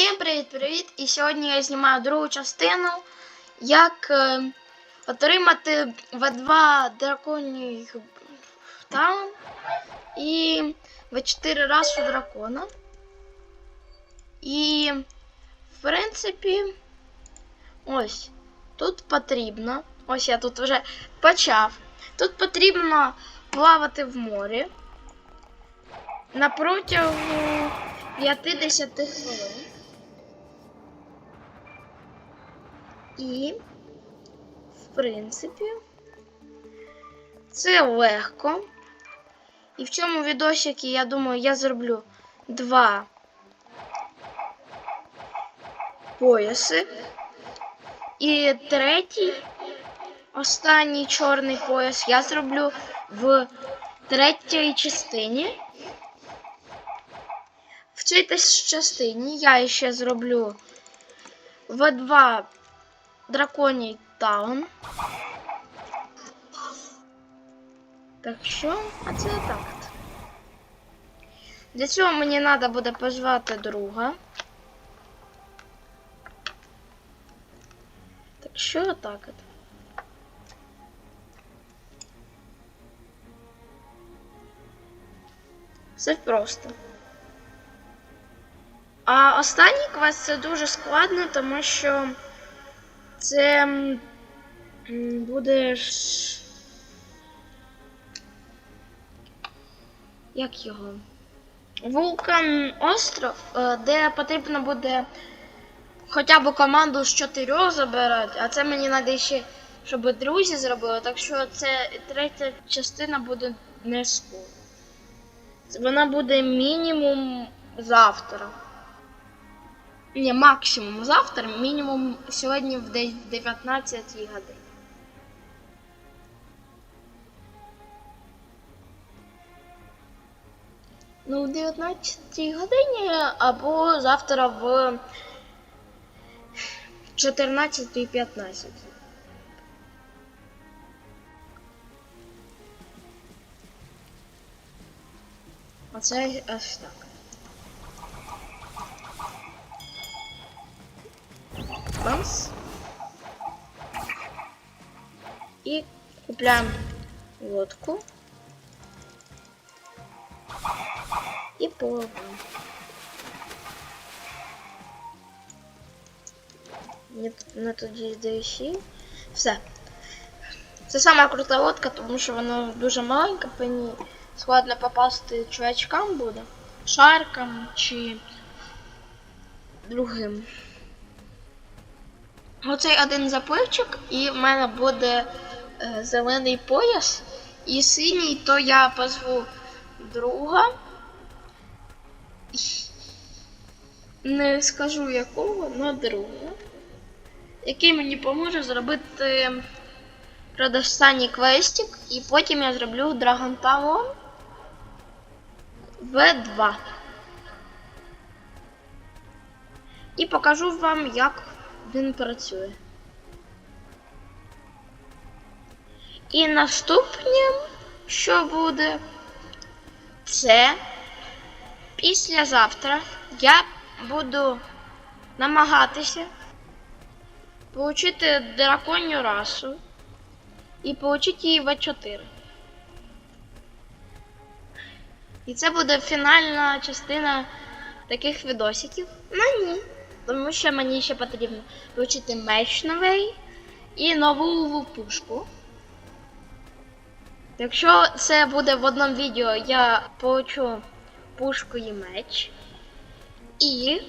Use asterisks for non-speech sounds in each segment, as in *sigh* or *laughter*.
Всім привіт-привіт! І сьогодні я знімаю другу частину, як е, отримати В2 драконіх таун і В4 расу дракона. І, в принципі, ось тут потрібно. Ось я тут вже почав. Тут потрібно плавати в морі на протягу 50 хвилин. І, в принципі, це легко. І в цьому відосіки, я думаю, я зроблю два пояси. І третій, останній чорний пояс я зроблю в третій частині. В цій частині я ще зроблю В2 драконій таун. Так що, а це так. Для цього мені треба буде позвати друга. Так що отак от. Все просто. А останній квест це дуже складно, тому що це м, м, буде. Як його? Вулкан остров, е, де потрібно буде хоча б команду з чотирьох забирати, а це мені треба ще, щоб друзі зробили. Так що це третя частина буде не скоро. Вона буде мінімум завтра. Ні, максимум завтра, мінімум сьогодні в десь 19 годині. Ну, в 19 годині або завтра в 14.15. Оце аж так. Бамс. И купляем лодку. И плывем. Нет, на тоді ДСі. Все. Це сама крута лодка, тому що вона дуже маленька, по ній складно попасти чувачкам буде. Шаркам чи другим. Оцей один запливчик, і в мене буде е, зелений пояс. І синій, то я позву друга. Не скажу якого, але друга. Який мені поможе зробити предостанній квестик. І потім я зроблю Dragon Town V2. І покажу вам, як він працює. І наступним, що буде, це післязавтра я буду намагатися отримати драконю расу і отримати її В4. І це буде фінальна частина таких відосиків. Ну ні. Тому що мені ще потрібно вивчити меч новий і нову пушку. Якщо це буде в одному відео, я получу пушку і меч. І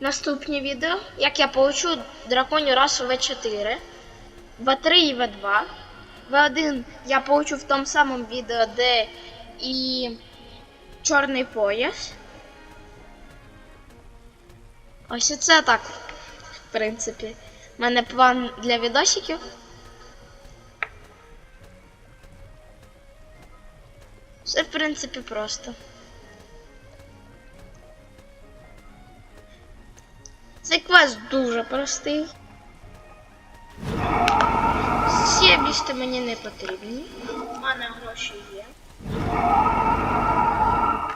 наступне відео, як я получу драконю расу В4, В3 і В2. В1 я получу в тому самому відео, де і чорний пояс. Ось це так, в принципі. У мене план для відосиків. Все, в принципі, просто. Цей квест дуже простий. Всі обісти мені не потрібні. У мене гроші є.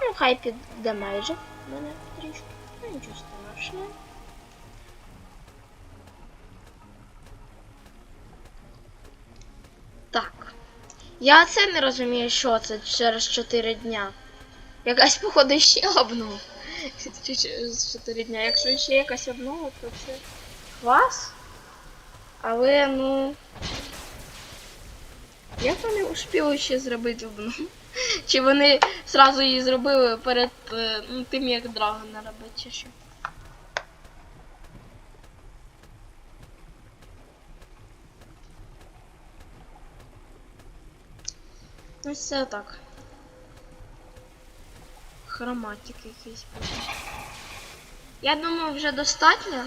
Ну, хай піде майже. Мене трішки. Ну, Нічого страшного. Так. Я це не розумію, що це через 4 дня. Якась, походу, ще обнова. Через 4 дня. Якщо ще якась обнова, то це клас. Але, ну. Як вони успіли ще зробити обнову? Чи вони зразу її зробили перед е, ну, тим, як Драгона робить, чи що? Ось це так. Хроматик якийсь буде. Я думаю, вже достатньо.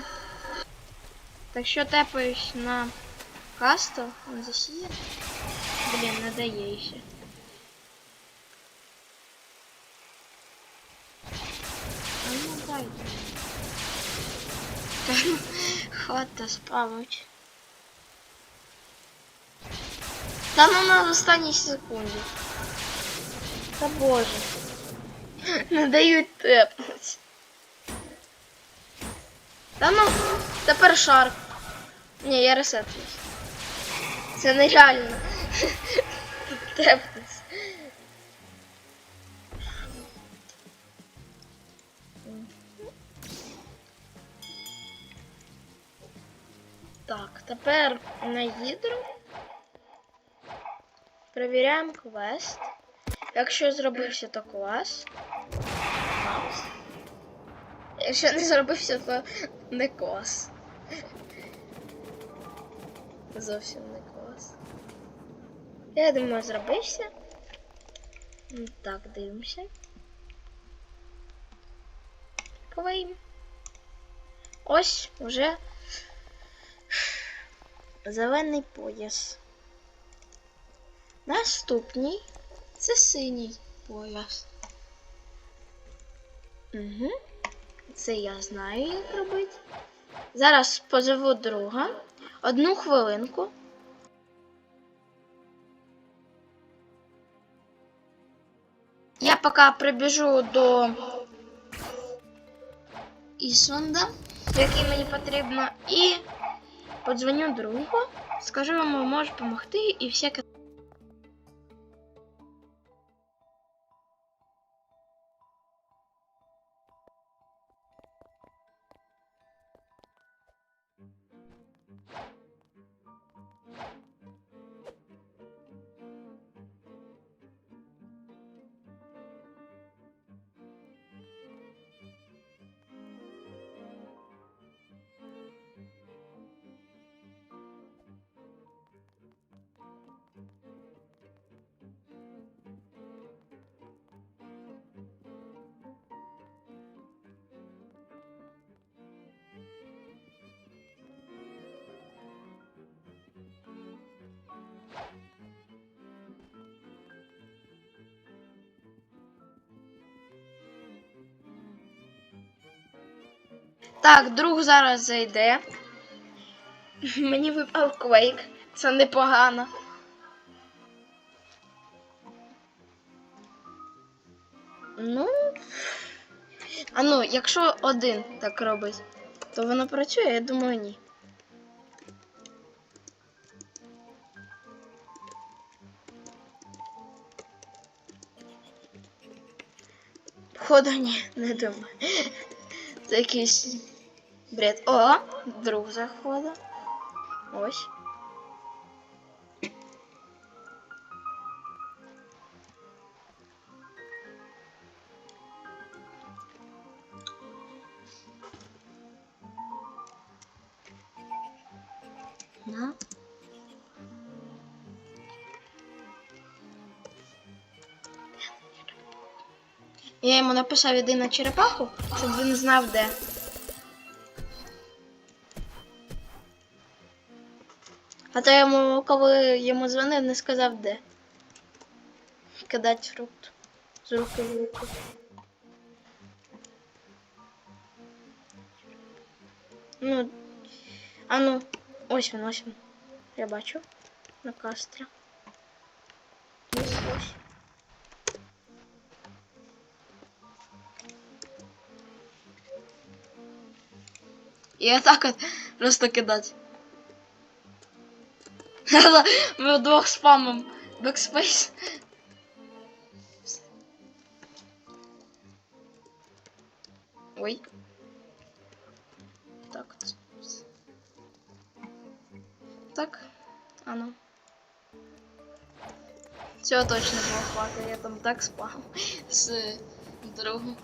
Так що тепаюсь на касту, он засіє. Блін, не дає ще. А ну дайте. Та ну, Хвата *laughs* справить. Та ну на останній секунді. Та боже. Не дають тепнуть. Та ну, тепер шарк. Ні, я ресетлюсь. Це нереально. *laughs* Тепнуть. Так, тепер на гідру. Перевіряємо квест. Якщо зробився, то клас. Клас. Якщо не зробився, то не клас. Зовсім не клас. Я думаю, зробився. Так, дивимося. Клейм. Ось уже зелений пояс. Наступний це синій пояс. Угу. Це я знаю, як робити. Зараз позову друга. Одну хвилинку. Я поки прибіжу до Ісунда, який мені потрібно, і подзвоню другу, скажу йому, може допомогти і всяке. Так, друг зараз зайде. *laughs* Мені випав квейк. Це непогано. Ну. А ну, якщо один так робить, то воно працює, я думаю, ні. Походу, ні, не думаю. *laughs* Це якийсь бред. О, друг заходить. Ось. На. Я йому написав іди на черепаху, щоб він знав де. А то я йому, коли йому дзвонив, не сказав де. Кидать фрукт з руки в руку. Ну, а ну, ось він, ось він. Я бачу. На кастра. Ось ось. І отак от просто кидати. Ми вдвох спамом бекспейс. Ой. Так. Так. А ну. Цього точно було хватить, я там так спав з другом.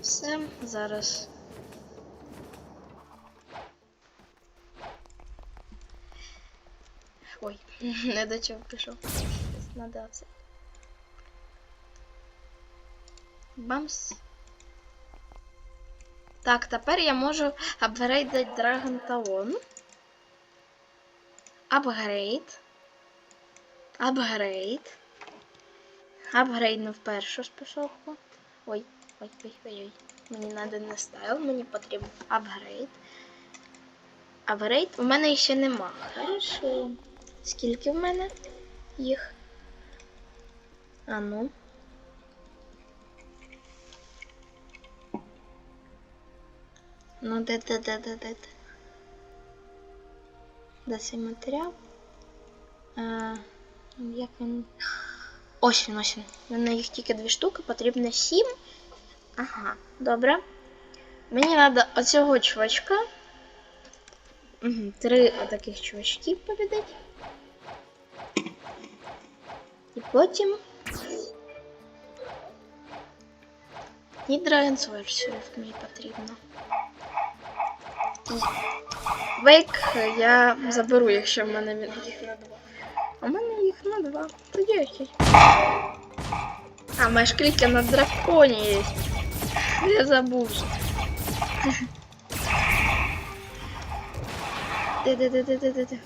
Все, зараз. Не до чого пішов. Це. Бамс. Так, тепер я можу апгрейдити Dragon Talon. Апгрейд. Апгрейд. Апгрейднув першу способку. Ой, ой, ой, ой, ой. Мені надо не стайл, мені потрібен апгрейд. Апгрейд у мене ще нема. Хорошо. Скільки в мене їх? А ну. Ну, де, де, де, де, де, де. Де цей матеріал? А, як він. Він. У мене їх тільки дві штуки, потрібно сім. Ага, добре. Мені треба оцього чувачка. Угу, три таких чувачків побідати. І потім. І Dragon's версію мені потрібно. Вейк я заберу, якщо в мене він- їх на два. А в мене їх на два. Тоді окей. А, моя шкліка на драконі є. Я забув. вже. Де, де, де, де, де, де, де.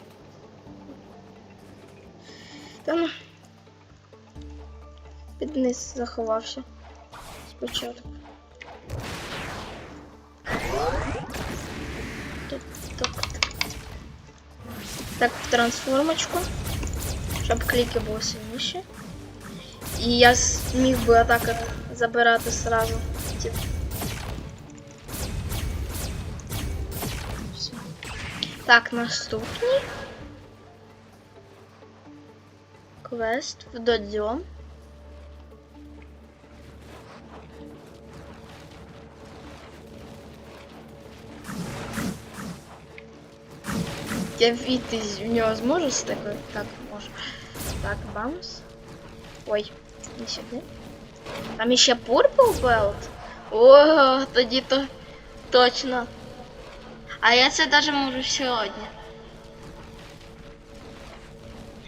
Та ну. Під низ заховався. Спочатку. Так, так, так. В трансформочку. Щоб кліки були сильніші. І я зміг би атак забирати сразу. Все. Так, наступний. Квест в додзьо. Я вийти з нього зможу з такої? Так, можу. Так, бамс. Ой, не сюди. Там іще Purple Belt? О, тоді то точно. А я це даже можу сьогодні.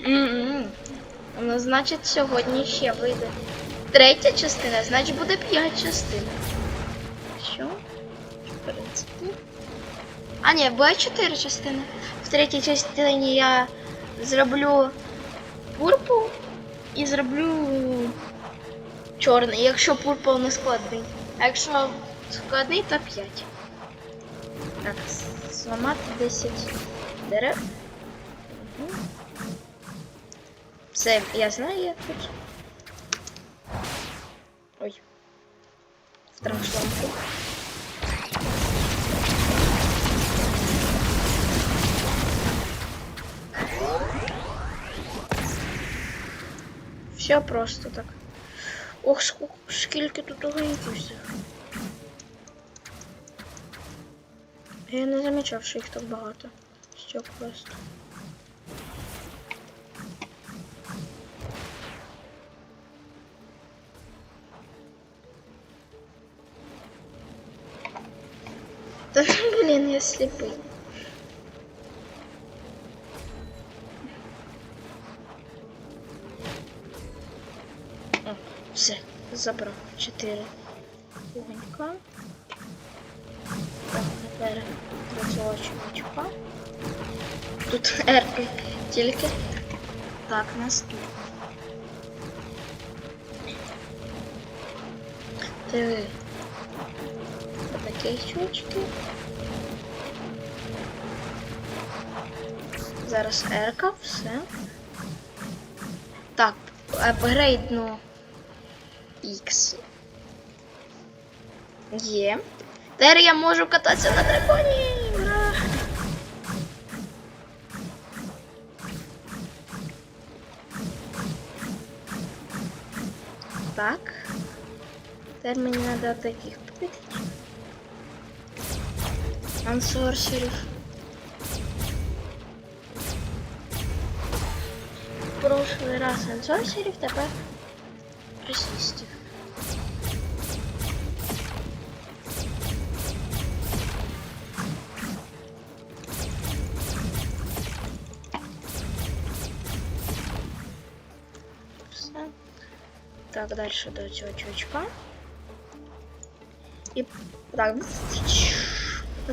М-м. Ну, значить, сьогодні ще вийде. Третя частина, значить буде п'ять частин. Що? В принципі. А, ні, буде чотири частини. В третій частині я зроблю пурпл і зроблю чорний, якщо пурпл не складний. А якщо складний, то 5. Так, зламати 10 дерев. Все, я знаю, як тут. Ой. В трансформку. Все просто так. Ох, скільки, скільки тут огоньків всіх. Я не замічав, що їх так багато. з цього квесту. Та *laughs* блін, я сліпий. Все, забрав чотири вогонька. Так, тепер цього чувачка. Тут ерки тільки. Так, наступне. Диви. Отакі чувачки. Зараз ерка, все. Так, апгрейдну X. Є. Тепер я можу кататися на драконі. Ура! Так. Тепер мені треба таких побити. Ансорсерів. Прошлий раз ансорсерів, тепер расистів. Так, дальше до цього чувачка. І так.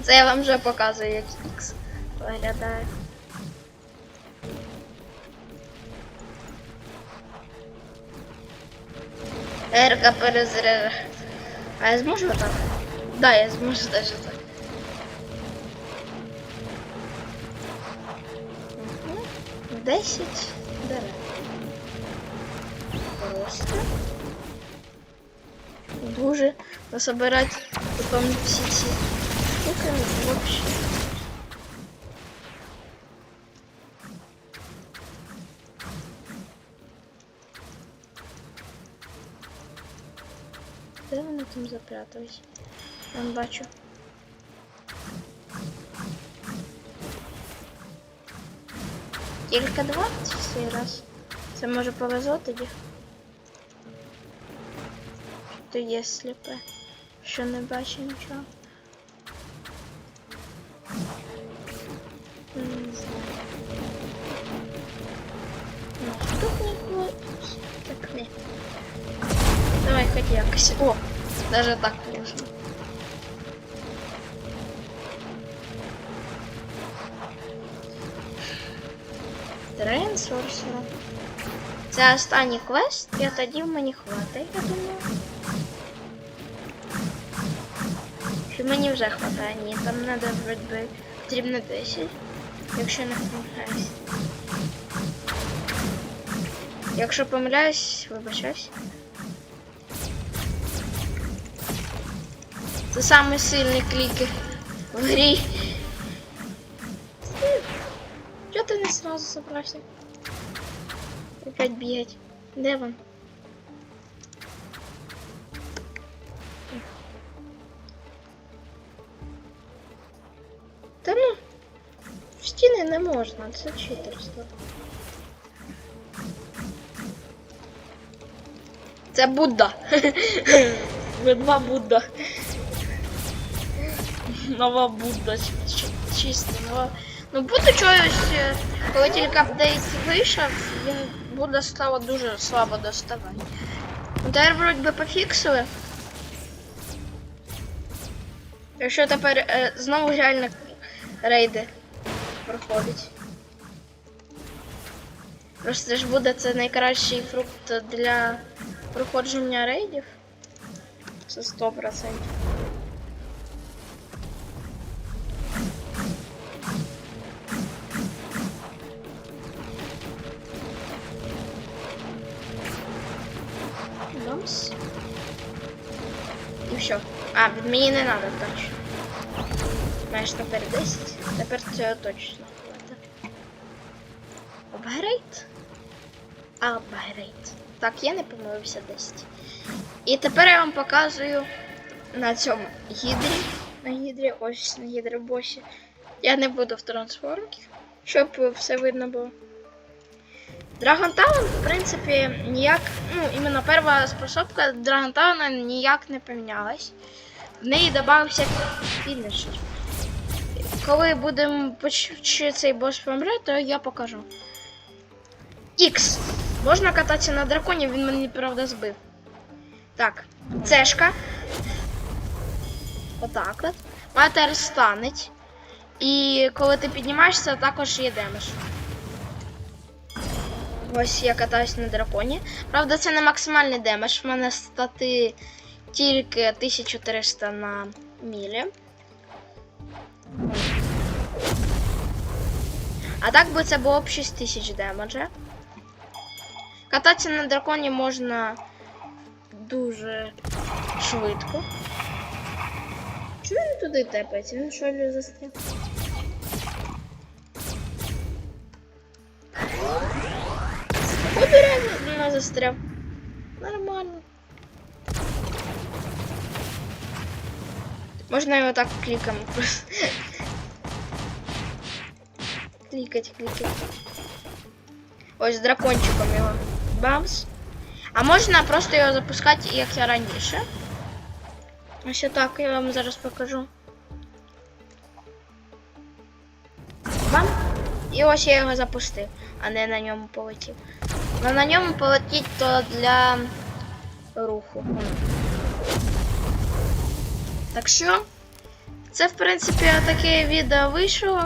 Це я вам вже показую, як X виглядає. Ерка перезаряджає. А я зможу так? Да, я зможу даже так. 10 дерев. Просто. Дуже насобирать потом всі ці штуки ну, вообще. Де вони там запрятались? Я не бачу. Тільки два в цей раз. Це може повезло тоді. Що є сліпе, що не бачу нічого. Не знаю. Ну, тут не було. Так не. Давай хоть якось. О, даже так можна. Трен сорсера. Це останній квест, і тоді мені хватить, я думаю. Мені вже хватає? Ні, там треба би потрібно 10, якщо не помиляюсь. Якщо помиляюсь, вибачаюсь. Це самий сильний клікер в грі. Чого ти не сразу собрався? Опять бігать. Де він? В не можна, це читерство. Це Будда. *laughs* Ви два Будда. Нова Будда. Чисто нова. Ну Будда чогось, е, коли тільки апдейт вийшов, він Будда стало дуже слабо доставати. Тепер вроді би пофіксили. Якщо тепер е, знову реально рейди проходить. Просто ж буде це найкращий фрукт для проходження рейдів. Це 100%. Домс. І все. А, від мені не треба точно. Маєш тепер 10. Тепер цього точно хватить. Апгрейд? Апгрейд. Так, я не помилився 10. І тепер я вам показую на цьому гідрі. На гідрі, ось на гідробосі. Я не буду в трансформі, щоб все видно було. Dragon Town, в принципі, ніяк, ну, іменно перша способка Dragon Town ніяк не помінялась. В неї додався фінішер. Коли будемо чи цей бос помре, то я покажу. Ікс. Можна кататися на драконі, він мене правда збив. Так, цешка. Отак от. Матер станеть. І коли ти піднімаєшся, також є демедж. Ось я катаюсь на драконі. Правда, це не максимальний демедж. В мене стати тільки 1300 на мілі. А так би це було б 6000 демеджа. Кататися на драконі можна дуже швидко. Чого він туди тепається? Він що ли застряг? Походу реально застряв. Нормально. Можна його так кліком просто. Клікать, клікать. Ось з дракончиком його. Бамс. А можна просто його запускати, як я раніше. Ось так я вам зараз покажу. Бам! І ось я його запустив, а не на ньому полетів. Но на ньому полетіть то для руху. Так що, це в принципі таке відео вийшло.